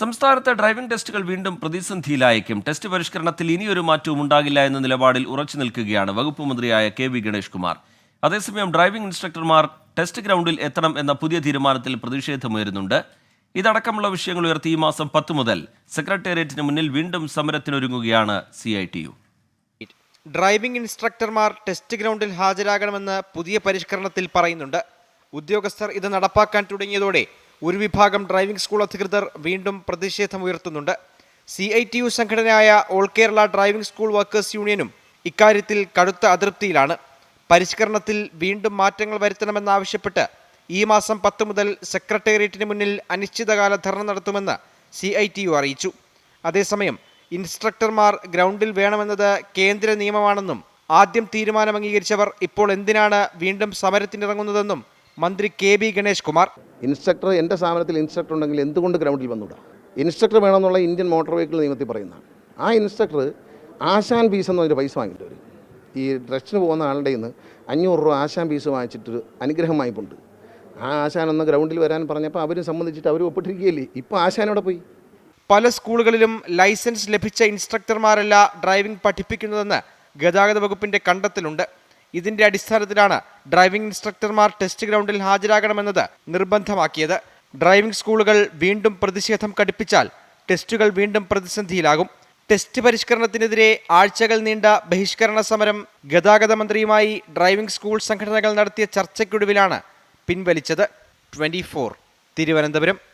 സംസ്ഥാനത്തെ ഡ്രൈവിംഗ് ടെസ്റ്റുകൾ വീണ്ടും പ്രതിസന്ധിയിലായേക്കും. ടെസ്റ്റ് പരിഷ്കരണത്തിൽ ഇനിയൊരു മാറ്റവും ഉണ്ടാകില്ല എന്ന നിലപാടിൽ ഉറച്ചു നിൽക്കുകയാണ് വകുപ്പ് മന്ത്രിയായ കെ വി ഗണേഷ് കുമാർ. അതേസമയം ഡ്രൈവിംഗ് ഇൻസ്ട്രക്ടർമാർ ടെസ്റ്റ് ഗ്രൗണ്ടിൽ എത്തണം എന്ന പുതിയ തീരുമാനത്തിൽ പ്രതിഷേധമുയരുന്നുണ്ട്. ഇതടക്കമുള്ള വിഷയങ്ങൾ ഉയർത്തി ഈ മാസം പത്ത് മുതൽ സെക്രട്ടേറിയറ്റിന് മുന്നിൽ വീണ്ടും സമരത്തിനൊരുങ്ങുകയാണ് C I T U. Driving ഇൻസ്ട്രക്ടർമാർ test ഗ്രൗണ്ടിൽ ഹാജരാകണമെന്ന് പുതിയ പരിഷ്കരണത്തിൽ പറയുന്നുണ്ട്. ഉദ്യോഗസ്ഥർ ഇത് നടപ്പാക്കാൻ തുടങ്ങിയതോടെ ഒരു വിഭാഗം ഡ്രൈവിംഗ് സ്കൂൾ അധികൃതർ വീണ്ടും പ്രതിഷേധമുയർത്തുന്നുണ്ട് സി ഐ ടി യു സംഘടനയായ all Kerala driving school workers യൂണിയനും ഇക്കാര്യത്തിൽ കടുത്ത അതൃപ്തിയിലാണ്. പരിഷ്കരണത്തിൽ വീണ്ടും മാറ്റങ്ങൾ വരുത്തണമെന്നാവശ്യപ്പെട്ട് ഈ മാസം പത്ത് മുതൽ സെക്രട്ടേറിയറ്റിന് മുന്നിൽ അനിശ്ചിതകാല ധർണ നടത്തുമെന്ന് സി ഐ ടി യു അറിയിച്ചു. അതേസമയം ഇൻസ്ട്രക്ടർമാർ ഗ്രൗണ്ടിൽ വേണമെന്നത് കേന്ദ്ര നിയമമാണെന്നും ആദ്യം തീരുമാനം അംഗീകരിച്ചവർ ഇപ്പോൾ എന്തിനാണ് വീണ്ടും സമരത്തിനിറങ്ങുന്നതെന്നും മന്ത്രി K B Ganesh Kumar. Instructor എന്റെ സ്ഥാപനത്തിൽ ഇൻസ്ട്രക്ടർ ഉണ്ടെങ്കിൽ എന്തുകൊണ്ട് ഗ്രൗണ്ടിൽ വന്നുകൂടാ ഇൻസ്ട്രക്ടർ വേണമെന്നുള്ള ഇന്ത്യൻ മോട്ടോർ വെഹിക്കിൾ നിയമത്തിൽ പറയുന്നതാണ്. ആ ഇൻസ്ട്രക്ടർ ആശാൻ ഫീസ് എന്ന് പറഞ്ഞൊരു പൈസ വാങ്ങിയിട്ട് വരും. ഈ ഡ്രസ്റ്റിന് പോകുന്ന ആളുടെ നിന്ന് അഞ്ഞൂറ് രൂപ ആശാൻ ഫീസ് വാങ്ങിച്ചിട്ട് അനുഗ്രഹം വായ്പുണ്ട്. ആ ആശാൻ ഒന്ന് ഗ്രൗണ്ടിൽ വരാൻ പറഞ്ഞപ്പോൾ അവരും സംബന്ധിച്ചിട്ട് അവർ ഒപ്പിട്ടിരിക്കുകയല്ലേ? ഇപ്പോൾ ആശാനോടെ പോയി? പല സ്കൂളുകളിലും ലൈസൻസ് ലഭിച്ച ഇൻസ്ട്രക്ടർമാരല്ല ഡ്രൈവിംഗ് പഠിപ്പിക്കുന്നതെന്ന് ഗതാഗത വകുപ്പിന്റെ കണ്ടെത്തലുണ്ട്. ഇതിന്റെ അടിസ്ഥാനത്തിലാണ് ഡ്രൈവിംഗ് ഇൻസ്ട്രക്ടർമാർ ടെസ്റ്റ് ഗ്രൗണ്ടിൽ ഹാജരാകണമെന്നത് നിർബന്ധമാക്കിയത്. ഡ്രൈവിംഗ് സ്കൂളുകൾ വീണ്ടും പ്രതിഷേധം കടുപ്പിച്ചാൽ ടെസ്റ്റുകൾ വീണ്ടും പ്രതിസന്ധിയിലാകും. ടെസ്റ്റ് പരിഷ്കരണത്തിനെതിരെ ആഴ്ചകൾ നീണ്ട ബഹിഷ്കരണ സമരം ഗതാഗത മന്ത്രിയുമായി ഡ്രൈവിംഗ് സ്കൂൾ സംഘടനകൾ നടത്തിയ ചർച്ചയ്ക്കൊടുവിലാണ് പിൻവലിച്ചത്. ട്വന്റി തിരുവനന്തപുരം.